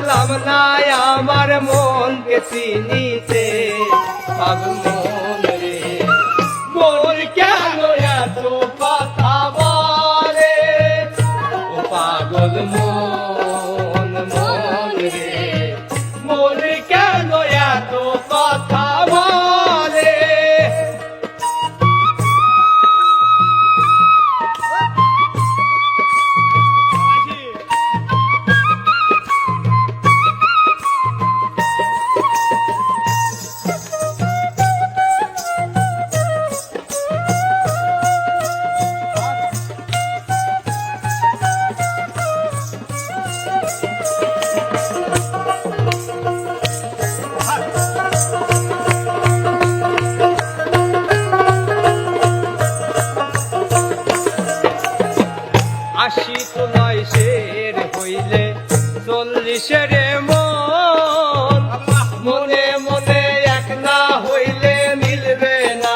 পারলাম না আমার মনকে চিনিতে পাগল মন রে। মন কেন এত কথা বলে? ও পাগল মন। আশি তো নয় শের হইলে চল্লিশের মন মনে মনে এক না হইলে মিলবে না।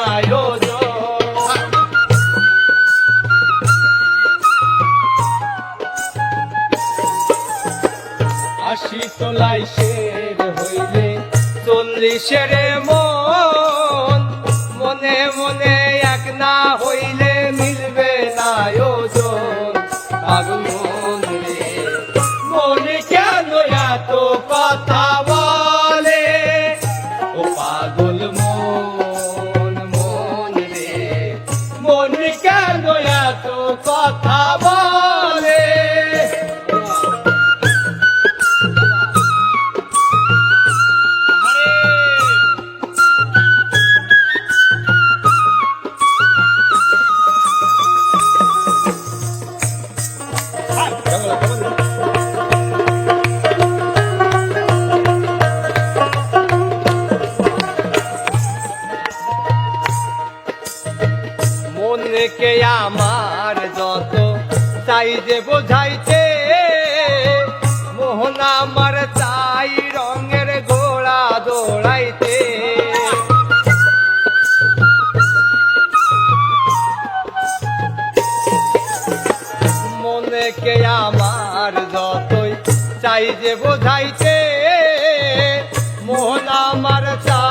আশি তোলাই শের হইলে চল্লিশের মন কে আমার যত চাই যে বোঝাইছে মোহন আমার চাই রঙের ঘোড়া দৌড়াইতে মনে কে আমার যতই চাই যে বোঝাইছে মোহন আমার চাই